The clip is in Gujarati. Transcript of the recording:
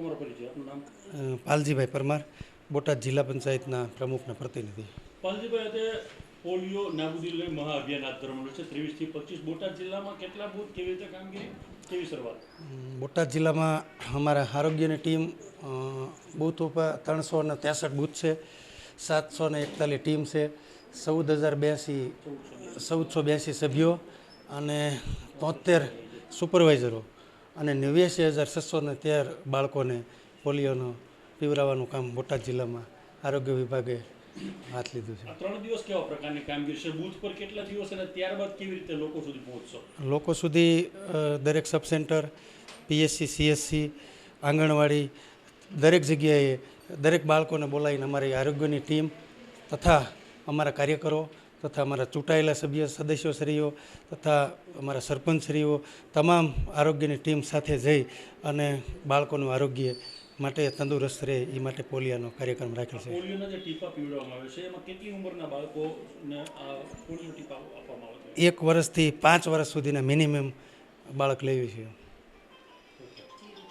તમારો પરિચય આપનું નામ? પાલજીભાઈ પરમાર બોટાદ જિલ્લા પંચાયતના પ્રમુખના પ્રતિનિધિ. પાલજીભાઈ આજે પોલિયો નાબૂદી લઈ મહાઅભિયાન હાથ ધરવાનું છે. ત્રેવીસથી પચીસ બોટાદ જિલ્લામાં કેટલા બૂથ કેવી રીતે કામગીરી કેવી શરૂઆત? બોટાદ જિલ્લામાં અમારા આરોગ્યની ટીમ બૂથ ઉપર ત્રણસો ને ત્રેસઠ બૂથ છે સાતસો ને એકતાલીસ ટીમ છે ચૌદ હજાર બ્યાસી ચૌદસો બ્યાસી સભ્યો અને તોતેર સુપરવાઇઝરો. અને નેવ્યાસી હજાર છસો ને તેર બાળકોને પોલિયોનો પીવરાવાનું કામ બોટાદ જિલ્લામાં આરોગ્ય વિભાગે હાથ લીધું છે. ત્રણ દિવસ કેવા પ્રકારની કામગીરી છે? બૂથ પર કેટલા દિવસ અને ત્યારબાદ કેવી રીતે લોકો સુધી પહોંચશો? લોકો સુધી દરેક sub centre PSC CSC anganwadi દરેક જગ્યાએ દરેક બાળકોને બોલાવીને અમારી આરોગ્યની ટીમ તથા અમારા કાર્યકરો તથા અમારા ચૂંટાયેલા સભ્ય સદસ્યશ્રીઓ તથા અમારા સરપંચશ્રીઓ તમામ આરોગ્યની ટીમ સાથે જઈ અને બાળકોનું આરોગ્ય માટે તંદુરસ્ત રહે એ માટે પોલિયાનો કાર્યક્રમ રાખેલ છે? એક વર્ષથી પાંચ વર્ષ સુધીના મિનિમમ બાળક લેવી છે.